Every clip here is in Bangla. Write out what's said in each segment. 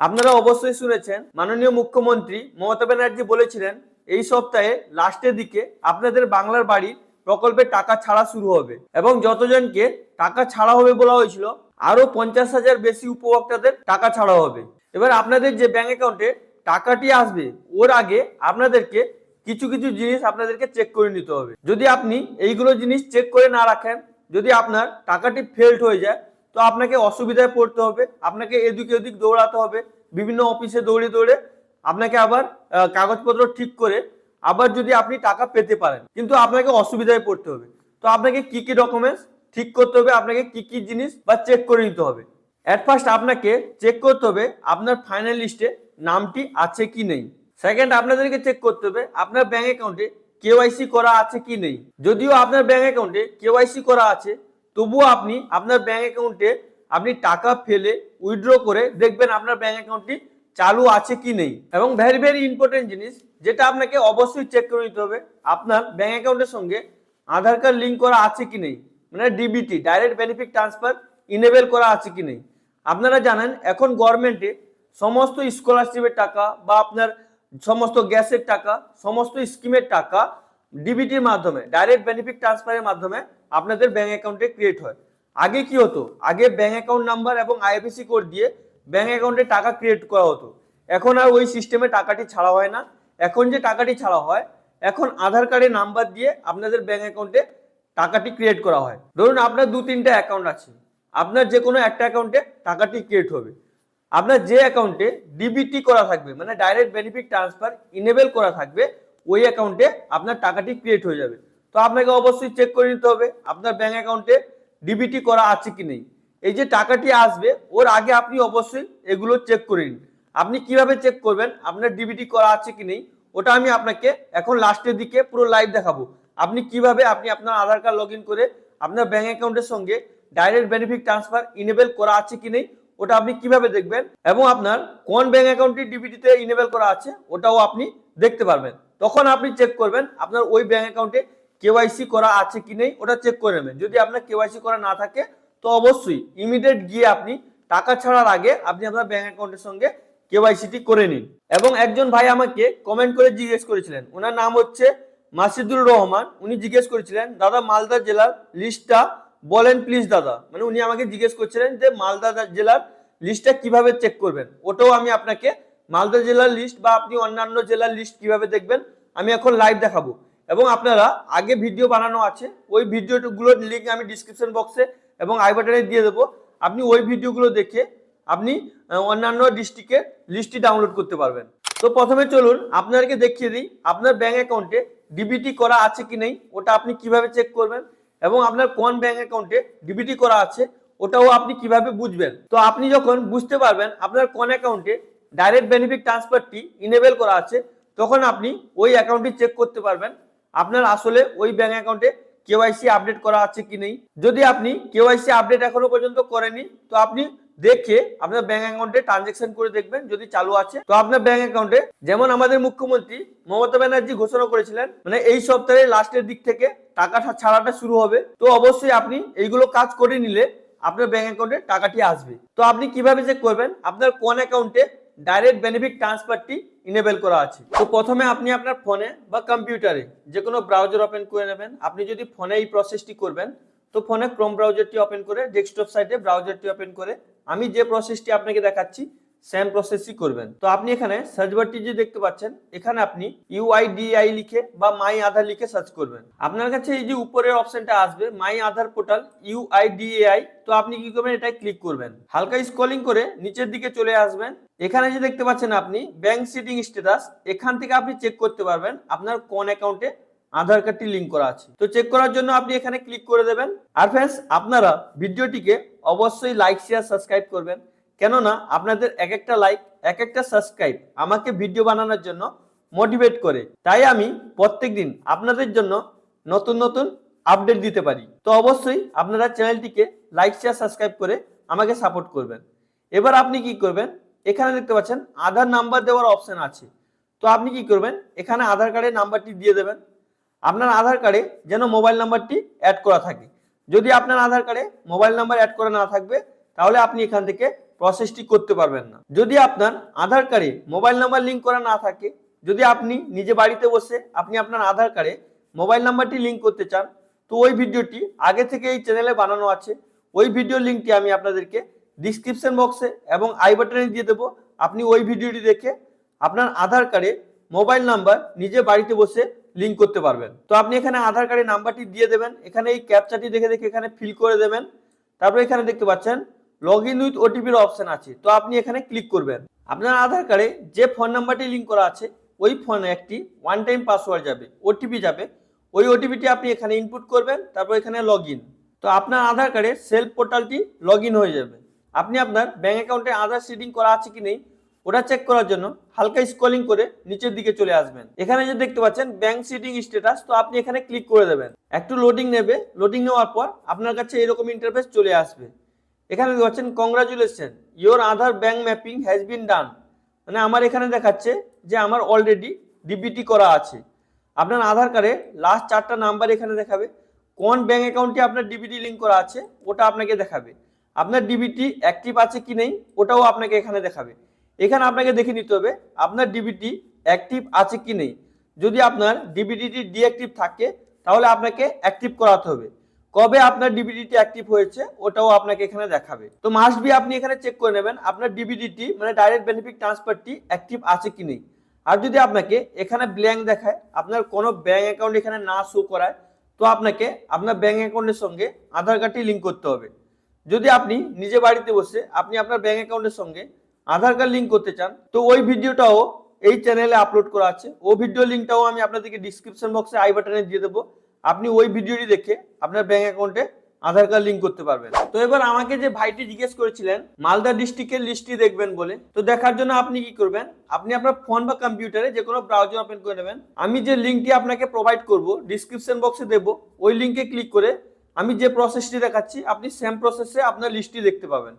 আপনারা অবশ্যই শুনেছেন, মাননীয় মুখ্যমন্ত্রী মমতা ব্যানার্জি বলেছিলেন, এই সপ্তাহে লাস্টের দিকে আপনাদের বাংলার বাড়ি প্রকল্পে টাকা ছাড়া শুরু হবে। এবং যতজনকে টাকা ছাড়া হবে বলা হয়েছিল আরও পঞ্চাশ হাজার বেশি উপভোক্তাদের টাকা ছাড়া হবে। এবার আপনাদের যে ব্যাংক অ্যাকাউন্টে টাকাটি আসবে, ওর আগে আপনাদেরকে কিছু কিছু জিনিস আপনাদেরকে চেক করে নিতে হবে। যদি আপনি এইগুলো জিনিস চেক করে না রাখেন, যদি আপনার টাকাটি ফেল্ড হয়ে যায় তো আপনাকে অসুবিধায় পড়তে হবে, আপনাকে এদিক ওদিক দৌড়াতে হবে, বিভিন্ন অফিসে দৌড়ে দৌড়ে আপনাকে আবার কাগজপত্র ঠিক করে আবার যদি আপনি টাকা পেতে পারেন, কিন্তু আপনাকে অসুবিধায় পড়তে হবে। তো আপনাকে কি কি ডকুমেন্টস ঠিক করতে হবে, আপনাকে কি কি জিনিস বা চেক করে নিতে হবে। অ্যাট ফার্স্ট আপনাকে চেক করতে হবে আপনার ফাইনাল লিস্টে নামটি আছে কি নেই। সেকেন্ড আপনাদেরকে চেক করতে হবে আপনার ব্যাঙ্ক অ্যাকাউন্টে কেওয়াইসি করা আছে কি নেই। যদিও আপনার ব্যাঙ্ক অ্যাকাউন্টে কেওয়াইসি করা আছে তবুও আপনি আপনার ব্যাঙ্ক অ্যাকাউন্টে আপনি টাকা ফেলে উইথড্র করে দেখবেন আপনার ব্যাংক অ্যাকাউন্টটি চালু আছে কি নেই। এবং ভেরি ভেরি ইম্পর্টেন্ট জিনিস, যেটা আপনাকে অবশ্যই চেক করে নিতে হবে, আপনার ব্যাঙ্ক অ্যাকাউন্টের সঙ্গে আধার কার্ড লিঙ্ক করা আছে কি নেই? মানে DBT direct benefit transfer enable করা আছে কি নেই? আপনারা জানেন, এখন গভর্নমেন্টে সমস্ত স্কলারশিপের টাকা বা আপনার সমস্ত গ্যাসের টাকা, সমস্ত স্কিমের টাকা ডিবিটির মাধ্যমে ডাইরেক্ট বেনিফিট ট্রান্সফারের মাধ্যমে আপনাদের ব্যাংক অ্যাকাউন্টে ক্রিয়েট হয়। আগে কি হতো? আগে ব্যাংক অ্যাকাউন্ট নাম্বার এবং আইএফএসি কোড দিয়ে ব্যাংক অ্যাকাউন্টে টাকা ক্রিয়েট করা হতো। এখন আর ওই সিস্টেমে টাকাটি ছাড়া হয় না। এখন যে টাকাটি ছাড়া হয়, এখন আধার কার্ডের নাম্বার দিয়ে আপনাদের ব্যাংক অ্যাকাউন্টে টাকাটি ক্রিয়েট করা হয়। ধরুন আপনার দু তিনটা অ্যাকাউন্ট আছে। আপনার যে কোনো একটা অ্যাকাউন্টে টাকাটি ক্রিয়েট হবে। আপনার যে অ্যাকাউন্টে ডিবিটি করা থাকবে মানে ডাইরেক্ট বেনিফিট ট্রান্সফার ইনেবল করা থাকবে, ওই অ্যাকাউন্টে আপনার টাকাটি ক্রিয়েট হয়ে যাবে। আপনাকে অবশ্যই চেক করে নিতে হবে, আপনার ব্যাঙ্ক অ্যাকাউন্টে ডিবিটি করা আছে কি নেই। এই যে টাকাটি আসবে, ওর আগে আপনি অবশ্যই এগুলো চেক করে নিন। আপনি কীভাবে চেক করবেন, আপনার ডিবিটি করা আছে কি নেই, ওটা আমি আপনাকে এখন লাস্টের দিকে পুরো লাইভ দেখাবো। আপনি কীভাবে আপনি আপনার আধার কার্ড লগ করে আপনার ব্যাঙ্ক অ্যাকাউন্টের সঙ্গে ডাইরেক্ট বেনিফিট ট্রান্সফার ইনেবল করা আছে কি নেই, ওটা আপনি কীভাবে দেখবেন এবং আপনার কোন ব্যাংক অ্যাকাউন্টটি ডিবিটিতে ইনেবল করা আছে, ওটাও আপনি দেখতে পারবেন। তখন আপনি চেক করবেন, আপনার ওই ব্যাংক অ্যাকাউন্টে কেওয়াইসি করা আছে কি নেই, ওটা চেক করে নেবেন। যদি আপনার কেওয়াইসি করা না থাকে, তো অবশ্যই ইমিডিয়েট গিয়ে আপনি টাকা ছাড়ার আগে আপনি আপনার ব্যাংক অ্যাকাউন্টের সঙ্গে কেওয়াইসিটি করে নিন। এবং একজন ভাই আমাকে কমেন্ট করে জিজ্ঞেস করেছিলেন, ওনার নাম হচ্ছে মাসিদুর রহমান। উনি জিজ্ঞেস করেছিলেন, দাদা, মালদা জেলার লিস্টটা বলেন প্লিজ দাদা। মানে উনি আমাকে জিজ্ঞেস করছিলেন যে, মালদা জেলার লিস্টটা কীভাবে চেক করবেন? ওটাও আমি আপনাকে মালদা জেলার লিস্ট বা আপনি অন্যান্য জেলার লিস্ট কীভাবে দেখবেন, আমি এখন লাইভ দেখাবো। এবং আপনারা আগে ভিডিও বানানো আছে, ওই ভিডিওগুলোর লিঙ্ক আমি ডিসক্রিপশন বক্সে এবং আই বাটনে দিয়ে দেবো। আপনি ওই ভিডিওগুলো দেখে আপনি অন্যান্য ডিস্ট্রিক্টের লিস্টটি ডাউনলোড করতে পারবেন। তো প্রথমে চলুন, আপনাদেরকে দেখিয়ে দিই, আপনার ব্যাঙ্ক অ্যাকাউন্টে ডিবিটি করা আছে কি নেই, ওটা আপনি কীভাবে চেক করবেন এবং আপনার কোন ব্যাঙ্ক অ্যাকাউন্টে ডিবিটি করা আছে, ওটাও আপনি কীভাবে বুঝবেন। তো আপনি যখন বুঝতে পারবেন আপনার কোন অ্যাকাউন্টে ডাইরেক্ট বেনিফিট ট্রান্সফারটি ইনেবল করা আছে, তখন আপনি ওই অ্যাকাউন্টটি চেক করতে পারবেন। আপনার আসলে ওই ব্যাংক অ্যাকাউন্টে কেওয়াইসি আপডেট করা আছে কি নেই? যদি আপনি কেওয়াইসি আপডেট এখনও পর্যন্ত করেনি তো আপনি দেখে আপনার ব্যাংক অ্যাকাউন্টে ট্রানজেকশন করে দেখবেন যদি চালু আছে। তো আপনার ব্যাংক অ্যাকাউন্টে যেমন আমাদের মুখ্যমন্ত্রী মমতা ব্যানার্জি ঘোষণা করেছিলেন মানে এই সপ্তাহের লাস্টের দিক থেকে টাকা ছাড়াটা শুরু হবে। তো অবশ্যই আপনি এইগুলো কাজ করে নিলে আপনার ব্যাংক অ্যাকাউন্টে টাকাটি আসবে। তো আপনি কীভাবে চেক করবেন, আপনার কোন অ্যাকাউন্টে ডাইরেক্ট বেনিফিট ট্রান্সফারটি ইনেবেল করা আছে। তো প্রথমে আপনি আপনার ফোনে বা কম্পিউটারে যে কোনো ব্রাউজার ওপেন করে নেবেন। আপনি যদি ফোনে এই প্রসেসটি করবেন, তো ফোনে ক্রোম ব্রাউজারটি ওপেন করে ডেস্কটপ সাইটে ব্রাউজারটি ওপেন করে, আমি যে প্রসেসটি আপনাকে দেখাচ্ছি সেম প্রসেসই করবেন। তো আপনি এখানে সার্চ বারটি যে দেখতে পাচ্ছেন, এখানে আপনি ইউআইডিআই লিখে বা মাই আধার লিখে সার্চ করবেন। আপনার কাছে এই যে উপরের অপশনটা আসবে মাই আধার পোর্টাল ইউআইডিএআই তো আপনি কি করবেন এটাই ক্লিক করবেন। হালকা স্ক্রলিং করে নিচের দিকে চলে আসবেন। এখানে যে দেখতে পাচ্ছেন আপনি ব্যাংক সিটিং স্ট্যাটাস এখান থেকে আপনি চেক করতে পারবেন, আপনার কোন অ্যাকাউন্টে আধার কার্ডটি লিঙ্ক করা আছে। তো চেক করার জন্য আপনি এখানে ক্লিক করে দেবেন। আর ফ্রেন্ডস আপনারা ভিডিওটিকে অবশ্যই লাইক শেয়ার সাবস্ক্রাইব করবেন। কেননা আপনাদের এক একটা লাইক এক একটা সাবস্ক্রাইব আমাকে ভিডিও বানানোর জন্য মোটিভেট করে। তাই আমি প্রত্যেকদিন আপনাদের জন্য নতুন নতুন আপডেট দিতে পারি। তো অবশ্যই আপনারা চ্যানেলটিকে লাইক শেয়ার সাবস্ক্রাইব করে আমাকে সাপোর্ট করবেন। এবার আপনি কি করবেন? এখানে দেখতে পাচ্ছেন আধার নাম্বার দেওয়ার অপশন আছে। তো আপনি কি করবেন? এখানে আধার কার্ডের নাম্বারটি দিয়ে দেবেন। আপনার আধার কার্ডে যেন মোবাইল নাম্বারটি অ্যাড করা থাকে। যদি আপনার আধার কার্ডে মোবাইল নাম্বার অ্যাড করা না থাকবে, তাহলে আপনি এখান থেকে প্রসেসটি করতে পারবেন না। যদি আপনার আধার কার্ডে মোবাইল নাম্বার লিঙ্ক করা না থাকে, যদি আপনি নিজে বাড়িতে বসে আপনি আপনার আধার কার্ডে মোবাইল নাম্বারটি লিঙ্ক করতে চান, তো ওই ভিডিওটি আগে থেকে এই চ্যানেলে বানানো আছে। ওই ভিডিও লিঙ্কটি আমি আপনাদেরকে ডিসক্রিপশন বক্সে এবং আই বাটনে দিয়ে দেবো। আপনি ওই ভিডিওটি দেখে আপনার আধার কার্ডে মোবাইল নাম্বার নিজে বাড়িতে বসে লিঙ্ক করতে পারবেন। তো আপনি এখানে আধার কার্ডের নাম্বারটি দিয়ে দেবেন। এখানে এই ক্যাপচাটি দেখে দেখে এখানে ফিল করে দেবেন। তারপরে এখানে দেখতে পাচ্ছেন লগ ইন উইথ ওটিপির অপশন আছে। তো আপনি এখানে ক্লিক করবেন। আপনার আধার কার্ডে যে ফোন নাম্বারটি লিঙ্ক করা আছে, ওই ফোনে একটি ওয়ান টাইম পাসওয়ার্ড যাবে ওটিপি যাবে। ওই ওটিপিটি আপনি এখানে ইনপুট করবেন, তারপর এখানে লগ ইন তো আপনার আধার কার্ডে সেলফ পোর্টালটি লগ ইন হয়ে যাবে। আপনি আপনার ব্যাঙ্ক অ্যাকাউন্টে আধার সিডিং করা আছে কি নেই, ওটা চেক করার জন্য হালকা স্কলিং করে নিচের দিকে চলে আসবেন। এখানে যে দেখতে পাচ্ছেন ব্যাংক সিটিং স্ট্যাটাস তো আপনি এখানে ক্লিক করে দেবেন। একটু লোডিং নেবে। লোডিং নেওয়ার পর আপনার কাছে এরকম ইন্টারফেস চলে আসবে। এখানে পাচ্ছেন congratulation your Aadhaar bank mapping has been done মানে আমার এখানে দেখাচ্ছে যে আমার অলরেডি ডিবিটি করা আছে। আপনার আধার কার্ডে লাস্ট চারটা নাম্বার এখানে দেখাবে। কোন ব্যাঙ্ক অ্যাকাউন্টে আপনার ডিবিটি লিঙ্ক করা আছে, ওটা আপনাকে দেখাবে। আপনার ডিবিটি অ্যাক্টিভ আছে কি নেই, ওটাও আপনাকে এখানে দেখাবে। এখানে আপনাকে দেখে নিতে হবে, আপনার ডিবিটি অ্যাক্টিভ আছে কি নেই। যদি আপনার ডিবিটিটি ডিঅ্যাক্টিভ থাকে, তাহলে আপনাকে অ্যাক্টিভ করাতে হবে। কবে আপনার ডিবিডিটি অ্যাক্টিভ হয়েছে, ওটাও আপনাকে এখানে দেখাবে। তো মাস্ট বি আপনি এখানে চেক করে নেবেন, আপনার ডিবিডিটি মানে ডাইরেক্ট বেনিফিট ট্রান্সফারটি অ্যাক্টিভ আছে কি নেই। আর যদি আপনাকে এখানে ব্ল্যাঙ্ক দেখায়, আপনার কোনো ব্যাঙ্ক অ্যাকাউন্ট এখানে না শো করায়, তো আপনাকে আপনার ব্যাঙ্ক অ্যাকাউন্টের সঙ্গে আধার কার্ডটি লিঙ্ক করতে হবে। যদি আপনি নিজে বাড়িতে বসে আপনি আপনার ব্যাঙ্ক অ্যাকাউন্টের সঙ্গে আধার কার্ড লিঙ্ক করতে চান, তো ওই ভিডিওটাও এই চ্যানেলে আপলোড করা আছে। ও ভিডিও লিঙ্কটাও আমি আপনাদেরকে ডিসক্রিপশন বক্সে আই বাটনে দিয়ে দেবো। আপনি ওই ভিডিওটি দেখে আপনার ব্যাংক অ্যাকাউন্টে আধার কার্ড লিঙ্ক করতে পারবেন। তো এবার আমাকে যে ভাইটি জিজ্ঞেস করেছিলেন, মালদা ডিস্ট্রিক্টের লিস্টটি দেখবেন বলে, তো দেখার জন্য আপনি কি করবেন? আপনি আপনার ফোন বা কম্পিউটারে যে কোনো ব্রাউজার ওপেন করে নেবেন। আমি যে লিঙ্কটি আপনাকে প্রোভাইড করব ডিসক্রিপশন বক্সে দেবো, ওই লিঙ্কে ক্লিক করে আমি যে প্রসেসটি দেখাচ্ছি, আপনি সেম প্রসেসে আপনার লিস্টটি দেখতে পাবেন।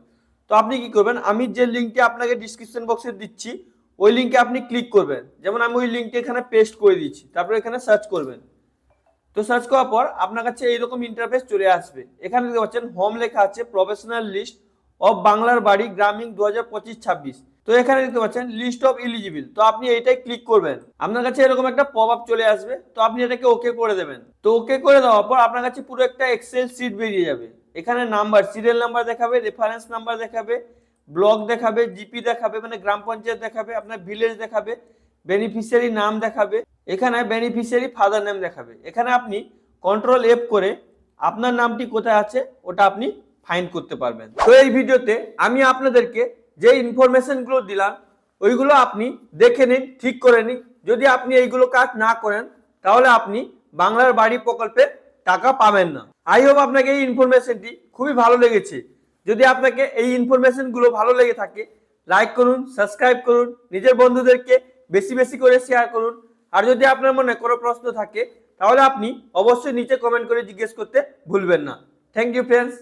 তো আপনি কি করবেন? আমি যে লিঙ্কটি আপনাকে ডিসক্রিপশন বক্সে দিচ্ছি, ওই লিঙ্কে আপনি ক্লিক করবেন। যেমন আমি ওই লিঙ্কটি এখানে পেস্ট করে দিচ্ছি তারপর এখানে সার্চ করবেন। তো সার্চ করার পর আপনার কাছে এইরকম ইন্টারফেস চলে আসবে। এখানে দেখতে পাচ্ছেন হোম লেখা আছে প্রফেশনাল লিস্ট অফ বাংলার বাড়ি গ্রামীণ দু হাজার পঁচিশ ছাব্বিশ। তো এখানে দেখতে পাচ্ছেন লিস্ট অফ ইলিজিবল তো আপনি এইটাই ক্লিক করবেন। আপনার কাছে এরকম একটা পপ আপ চলে আসবে। তো আপনি এটাকে ওকে করে দেবেন। তো ওকে করে দেওয়ার পর আপনার কাছে পুরো একটা এক্সেল সিট বেরিয়ে যাবে। এখানে নাম্বার সিরিয়াল নাম্বার দেখাবে রেফারেন্স নাম্বার দেখাবে ব্লক দেখাবে জিপি দেখাবে মানে গ্রাম পঞ্চায়েত দেখাবে, আপনার ভিলেজ দেখাবে। বেনিফিশিয়ারি নাম দেখাবে, এখানে বেনিফিশিয়ারি ফাদার নেম দেখাবে। এখানে আপনি কন্ট্রোল এফ করে আপনার নামটি কোথায় আছে, ওটা আপনি ফাইন্ড করতে পারবেন। তো এই ভিডিওতে আমি আপনাদেরকে যে ইনফরমেশনগুলো দিলাম, ওইগুলো আপনি দেখে নিন, ঠিক করে নিন। যদি আপনি এইগুলো কাজ না করেন, তাহলে আপনি বাংলার বাড়ি প্রকল্পে টাকা পাবেন না। আই হোপ আপনাকে এই ইনফরমেশনটি খুবই ভালো লেগেছে। যদি আপনাকে এই ইনফরমেশনগুলো ভালো লেগে থাকে লাইক করুন সাবস্ক্রাইব করুন। নিজের বন্ধুদেরকে বেশি বেশি করে শেয়ার করুন। আর যদি আপনার মনে কোনো প্রশ্ন থাকে, তাহলে আপনি অবশ্যই নিচে কমেন্ট করে জিজ্ঞেস করতে ভুলবেন না। Thank you friends